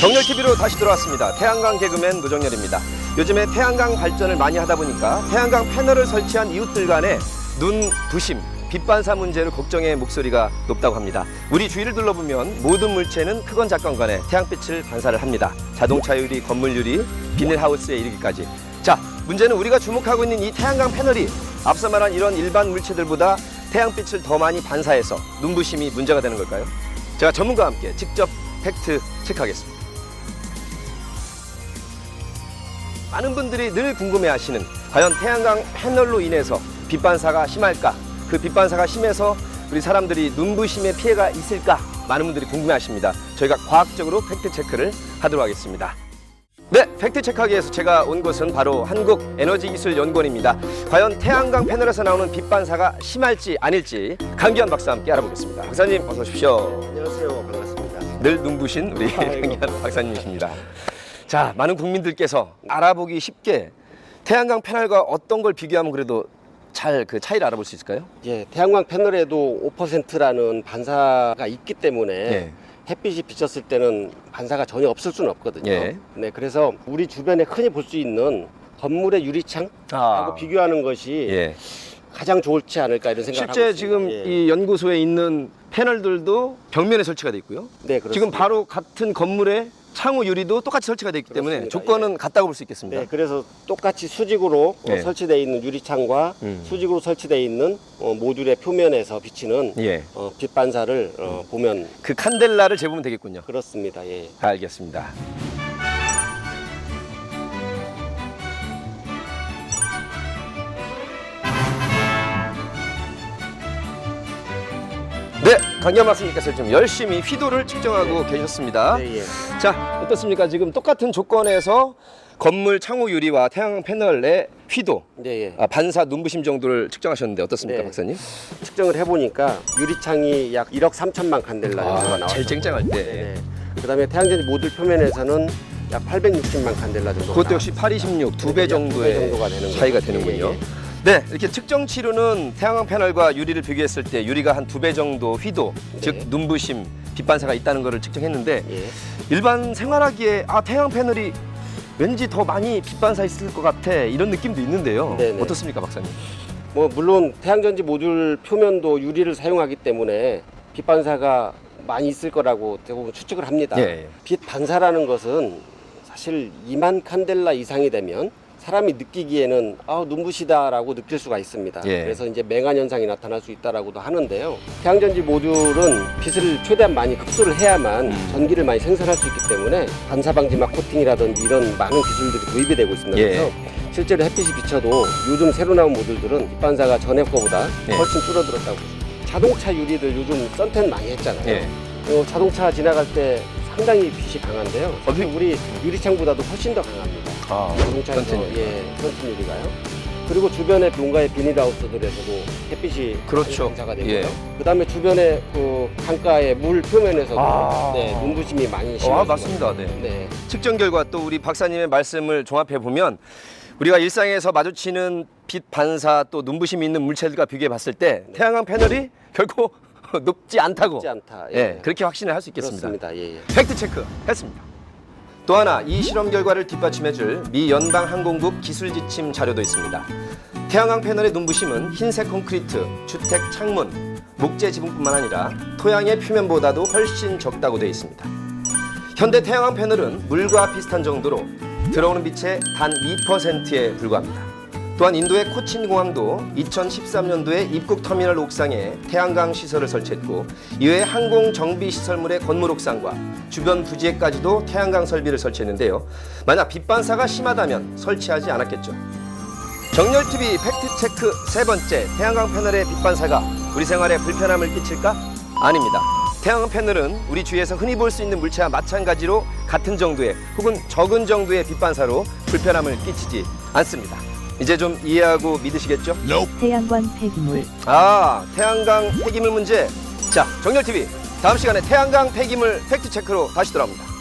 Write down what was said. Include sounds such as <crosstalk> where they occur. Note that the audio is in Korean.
정렬TV로 다시 돌아왔습니다. 태양광 개그맨 노정렬입니다. 요즘에 태양광 발전을 많이 하다 보니까 태양광 패널을 설치한 이웃들 간의 눈 부심, 빛 반사 문제를 걱정의 목소리가 높다고 합니다. 우리 주위를 둘러보면 모든 물체는 크건 작건 간에 태양빛을 반사를 합니다. 자동차 유리, 건물 유리, 비닐하우스에 이르기까지. 자, 문제는 우리가 주목하고 있는 이 태양광 패널이 앞서 말한 이런 일반 물체들보다 태양빛을 더 많이 반사해서 눈부심이 문제가 되는 걸까요? 제가 전문가와 함께 직접 팩트 체크하겠습니다. 많은 분들이 늘 궁금해하시는 과연 태양광 패널로 인해서 빛 반사가 심할까? 그 빛 반사가 심해서 우리 사람들이 눈부심에 피해가 있을까? 많은 분들이 궁금해하십니다. 저희가 과학적으로 팩트 체크를 하도록 하겠습니다. 네, 팩트 체크하기 위해서 제가 온 곳은 바로 한국 에너지 기술 연구원입니다. 과연 태양광 패널에서 나오는 빛 반사가 심할지 아닐지 강기현 박사와 함께 알아보겠습니다. 박사님 어서 오십시오. 안녕하세요. 반갑습니다. 늘 눈부신 우리. 강기현 박사님이십니다. 자, 많은 국민들께서 알아보기 쉽게 태양광 패널과 어떤 걸 비교하면 그래도 잘 그 차이를 알아볼 수 있을까요? 예, 태양광 패널에도 5%라는 반사가 있기 때문에 예. 햇빛이 비쳤을 때는 반사가 전혀 없을 수는 없거든요. 예. 네, 그래서 우리 주변에 흔히 볼 수 있는 건물의 유리창하고 아, 비교하는 것이 예. 가장 좋지 않을까 이런 생각을 하고 실제 있습니다. 지금 예. 이 연구소에 있는 패널들도 벽면에 설치가 돼 있고요. 네, 그렇습니다. 지금 바로 같은 건물에 창호 유리도 똑같이 설치가 되어 있기 때문에 그렇습니다. 조건은 같다고 볼 수 있겠습니다. 네, 그래서 똑같이 수직으로 예. 어, 설치되어 있는 유리창과 음. 수직으로 설치되어 있는 어, 모듈의 표면에서 비치는 예. 어, 빛 반사를 어, 보면 그 칸델라를 재보면 되겠군요. 그렇습니다. 예. 알겠습니다. 네, 강기현 말씀님께서 좀 열심히 휘도를 측정하고 계셨습니다. 네, 예. 자, 어떻습니까? 지금 똑같은 조건에서 건물 창호 유리와 태양 패널의 휘도, 네, 예. 아, 반사 눈부심 정도를 측정하셨는데 어떻습니까, 네. 박사님? 측정을 해보니까 유리창이 약 1억 3천만 칸델라 정도가 아, 나왔어요. 제일 쨍쨍할 때. 네. 그다음에 태양전 모듈 표면에서는 약 860만 칸델라 정도. 그것도 역시 8, 26, 두배약 정도의 정도가 되는 차이가 거죠. 되는군요. 예, 예. 네, 이렇게 측정 치료는 태양광 패널과 유리를 비교했을 때 유리가 한 두 배 정도 휘도, 네. 즉 눈부심, 빛 반사가 있다는 것을 측정했는데 예. 일반 생활하기에 아 태양 패널이 왠지 더 많이 빛 반사 있을 것 같아 이런 느낌도 있는데요. 네네. 어떻습니까, 박사님? 뭐 물론 태양전지 모듈 표면도 유리를 사용하기 때문에 빛 반사가 많이 있을 거라고 대부분 추측을 합니다. 예, 예. 빛 반사라는 것은 사실 2만 칸델라 이상이 되면 사람이 느끼기에는 아 눈부시다라고 느낄 수가 있습니다. 예. 그래서 이제 맹한 현상이 나타날 수 있다라고도 하는데요. 태양전지 모듈은 빛을 최대한 많이 흡수를 해야만 음. 전기를 많이 생산할 수 있기 때문에 반사 방지막 코팅이라든지 이런 많은 기술들이 도입이 되고 있습니다. 예. 그래서 실제로 햇빛이 비쳐도 요즘 새로 나온 모듈들은 빛 반사가 전에 거보다 예. 훨씬 줄어들었다고. 자동차 유리들 요즘 썬텐 많이 했잖아요. 예. 어, 자동차 지나갈 때 상당히 빛이 강한데요. 어디- 우리 유리창보다도 훨씬 더 강합니다. 아, 자동차에서. 예, 유리가요. 그리고 주변의 농가의 비닐하우스들에서도 햇빛이 그렇죠. 반사가 되고요. 예. 그다음에 주변의 그 강가의 물 표면에서도 아. 네, 눈부심이 많이 심해요. 아, 맞습니다. 네. 네. 측정 결과 또 우리 박사님의 말씀을 종합해 보면 우리가 일상에서 마주치는 빛 반사 또 눈부심이 있는 물체들과 비교해 봤을 때 태양광 패널이 결코 <laughs> 높지 않다고 쉽지 않다. 예, 그렇게 확신을 할 수 있겠습니다. 그렇습니다. 예, 예. 팩트 체크 했습니다. 또 하나 이 실험 결과를 뒷받침해줄 미 연방 항공국 기술 지침 자료도 있습니다. 태양광 패널의 눈부심은 흰색 콘크리트, 주택 창문, 목재 지붕뿐만 아니라 토양의 표면보다도 훨씬 적다고 되어 있습니다. 현대 태양광 패널은 물과 비슷한 정도로 들어오는 빛의 단 2%에 불과합니다. 또한 인도의 코친 공항도 2013년도에 입국 터미널 옥상에 태양광 시설을 설치했고 이외에 항공 정비 시설물의 건물 옥상과 주변 부지에까지도 태양광 설비를 설치했는데요. 만약 빛 반사가 심하다면 설치하지 않았겠죠. 정렬 TV 팩트 체크 세 번째 태양광 패널의 빛 반사가 우리 생활에 불편함을 끼칠까? 아닙니다. 태양광 패널은 우리 주위에서 흔히 볼 수 있는 물체와 마찬가지로 같은 정도의 혹은 적은 정도의 빛 반사로 불편함을 끼치지 않습니다. 이제 좀 이해하고 믿으시겠죠? 태양광 폐기물 아, 태양광 폐기물 문제. 자, 정렬 TV 다음 시간에 태양광 폐기물 팩트 체크로 다시 돌아옵니다.